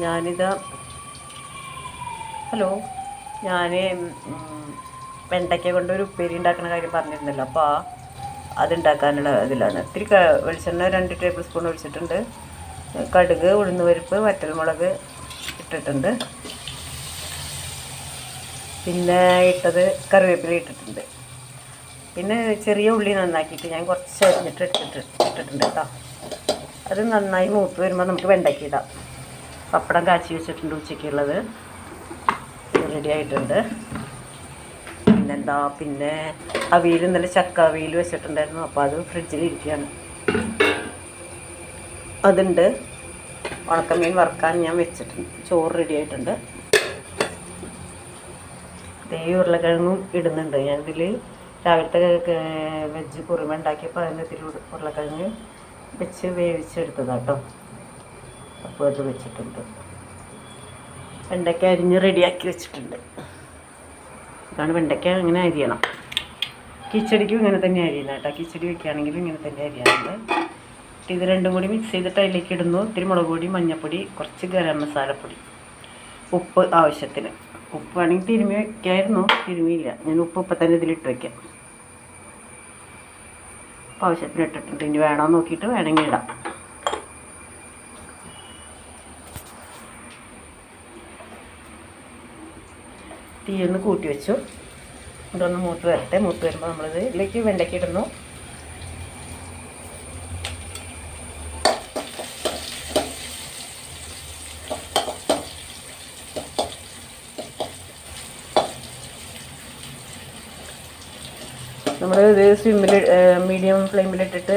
ഞാനിത് ഹലോ ഞാൻ വെണ്ടയ്ക്ക കൊണ്ട് ഒരു ഉപ്പേരി ഉണ്ടാക്കുന്ന കാര്യം പറഞ്ഞിരുന്നല്ലോ. അപ്പോൾ ആ അതുണ്ടാക്കാനുള്ള ഇതിലാണ്. ഇത്തിരി വെളിച്ചെണ്ണ രണ്ട് ടേബിൾ സ്പൂൺ ഒഴിച്ചിട്ടുണ്ട്. കടുക് ഉഴുന്നുപരിപ്പ് വറ്റൽമുളക് ഇട്ടിട്ടുണ്ട്. പിന്നെ ഇട്ടത് കറിവേപ്പില ഇട്ടിട്ടുണ്ട്. പിന്നെ ചെറിയ ഉള്ളി നന്നാക്കിയിട്ട് ഞാൻ കുറച്ച് അരിഞ്ഞിട്ട് എടുത്തിട്ട് ഇട്ടിട്ടുണ്ട് കേട്ടോ അത് നന്നായി മൂത്ത് വരുമ്പോൾ നമുക്ക് വെണ്ടയ്ക്ക ഇടാം. പപ്പടം കാച്ചി വെച്ചിട്ടുണ്ട് ഉച്ചയ്ക്കുള്ളത്. റെഡി ആയിട്ടുണ്ട്. പിന്നെന്താ പിന്നെ അവിയൽ ഇന്നലെ ചക്ക അവിയൽ വെച്ചിട്ടുണ്ടായിരുന്നു. അപ്പോൾ അത് ഫ്രിഡ്ജിൽ ഇരിക്കുകയാണ്. അതുണ്ട്. ഉണക്കമീൻ വറുക്കാൻ ഞാൻ വെച്ചിട്ടുണ്ട്. ചോറ് റെഡി ആയിട്ടുണ്ട്. ഈ ഉരുളക്കിഴങ്ങും ഇടുന്നുണ്ട്. ഞാനിതിൽ രാവിലത്തെ വെജ് കുറുമ ഉണ്ടാക്കിയപ്പോൾ അതിന്റെ ഉരുളക്കിഴങ്ങ് വെച്ച് വേവിച്ചെടുത്തതാട്ടോ. അപ്പോൾ അത് വെച്ചിട്ടുണ്ട്. വെണ്ടയ്ക്ക അരിഞ്ഞ് റെഡിയാക്കി വെച്ചിട്ടുണ്ട്. ഇതാണ് വെണ്ടയ്ക്ക അങ്ങനെ അരിയണം. കിച്ചടിക്കും ഇങ്ങനെ തന്നെ അരിയണം കേട്ടോ. കിച്ചടി വെക്കുകയാണെങ്കിലും ഇങ്ങനെ തന്നെ അരിയാറുണ്ട്. ഇത് രണ്ടും കൂടി മിക്സ് ചെയ്തിട്ട് അതിലേക്ക് ഇടുന്നു. ഇത്തിരി മുളക് പൊടി മഞ്ഞൾപ്പൊടി കുറച്ച് ഗരം മസാലപ്പൊടി. ഉപ്പ് ആവശ്യത്തിന്. ഉപ്പ് വേണമെങ്കിൽ തിരുമി വെക്കായിരുന്നു. തിരുമിയില്ല ഞാൻ ഉപ്പ് ഇപ്പം തന്നെ ഇതിലിട്ട് വയ്ക്കാം ആവശ്യത്തിന് ഇട്ടിട്ടുണ്ട്. ഇനി വേണമെന്ന് നോക്കിയിട്ട് വേണമെങ്കിൽ ഇടാം. തീ ഒന്ന് കൂട്ടി വെച്ചു. ഇതൊന്ന് മൂത്ത് വരട്ടെ. മൂത്ത് വരുമ്പോൾ നമ്മളിത് ഇതിലേക്ക് വെണ്ടയ്ക്ക് ഇടുന്നു നമ്മൾ ഇത് സ്വിമ്മിൽ മീഡിയം ഫ്ലെയിമിലിട്ടിട്ട്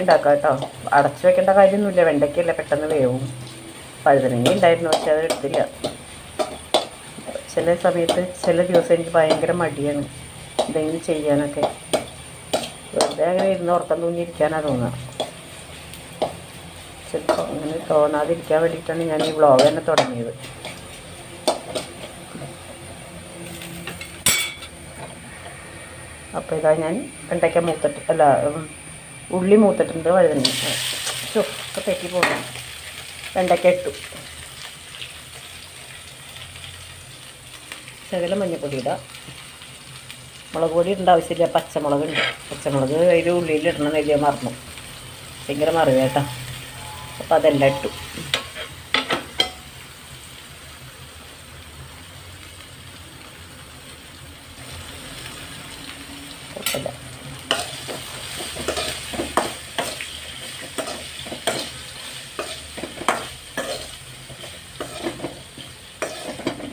ഉണ്ടാക്കാം കേട്ടോ. അടച്ചു വെക്കേണ്ട കാര്യമൊന്നുമില്ല. വെണ്ടയ്ക്കല്ല പെട്ടെന്ന് വേവും. പഴുതനങ്ങ ഉണ്ടായിരുന്നു പക്ഷെ അത് എടുത്തില്ല. ചില സമയത്ത് ചില ദിവസം എനിക്ക് ഭയങ്കര മടിയാണ് എന്തെങ്കിലും ചെയ്യാനൊക്കെ. വെറുതെ അങ്ങനെ ഇരുന്ന് ഉറക്കം തൂങ്ങിയിരിക്കാനാണ് തോന്നുക. ചിലപ്പോൾ അങ്ങനെ തോന്നാതിരിക്കാൻ വേണ്ടിയിട്ടാണ് ഞാൻ ഈ വ്ളോഗ് തന്നെ തുടങ്ങിയത്. അപ്പോൾ ഇതാ ഞാൻ വെണ്ടയ്ക്ക മൂത്തിട്ട് അല്ല ഉള്ളി മൂത്തിട്ടുണ്ട് വഴുതന ഇപ്പോൾ തെറ്റി പോകുന്നു വെണ്ടയ്ക്ക ഇട്ടു. ശകലം മഞ്ഞപ്പൊടി ഇടാം? മുളക് പൊടി ഇടേണ്ട ആവശ്യമില്ല. പച്ചമുളക് ഉണ്ട് പച്ചമുളക് അതിൽ ഉള്ളിയിൽ ഇടണം വലിയ മറന്നു. ഭയങ്കര മറിവ് കേട്ടോ. അപ്പോൾ അതെല്ലാം ഇട്ടു. കുഴപ്പമില്ല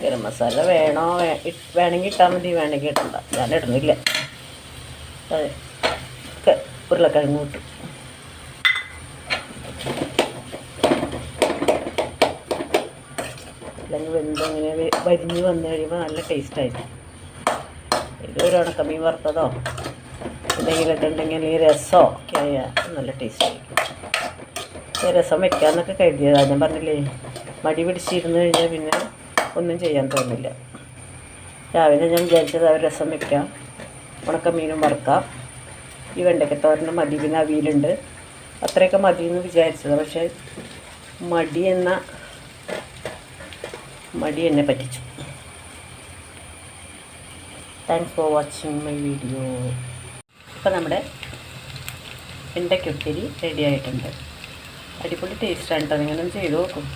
ഗരം മസാല വേണോ? വേണമെങ്കിൽ ഇട്ടാൽ മതി വേണമെങ്കിൽ ഇട്ടണ്ട ഞാൻ ഇടുന്നില്ല. ഉരുളക്കിഴങ്ങ് കിട്ടും. അല്ലെങ്കിൽ വെന്ത് അങ്ങനെ വരിഞ്ഞ് വന്നു കഴിയുമ്പോൾ നല്ല ടേസ്റ്റായിരിക്കും ഇത് ഒരു ഉണക്കമീൻ വറുത്തതോ എന്തെങ്കിലും ഇട്ടുണ്ടെങ്കിൽ ഈ രസമോ ഒക്കെ ആയാൽ നല്ല ടേസ്റ്റ് ആയിരിക്കും. ഞാൻ രസം വയ്ക്കാമെന്നൊക്കെ കരുതിയതാണ് ഞാൻ പറഞ്ഞില്ലേ മടി പിടിച്ചിരുന്ന് കഴിഞ്ഞാൽ പിന്നെ ഒന്നും ചെയ്യാൻ തോന്നില്ല. രാവിലെ ഞാൻ വിചാരിച്ചത് അവർ രസം വെക്കാം ഉണക്കമീനും വറുക്കാം. ഈ വെണ്ടയ്ക്കത്തോരന് മതി പിന്നെ അവിയലുണ്ട്. അത്രയൊക്കെ മതി എന്ന് വിചാരിച്ചത്. പക്ഷേ മടി എന്ന മടി എന്നെ പറ്റിച്ചു. Thanks for watching my video അപ്പോൾ നമ്മുടെ വെണ്ടയ്ക്കുപ്പേരി റെഡി ആയിട്ടുണ്ട്. അടിപൊളി ടേസ്റ്റാണ് കേട്ടോ നിങ്ങളൊന്ന് ചെയ്ത് നോക്കും.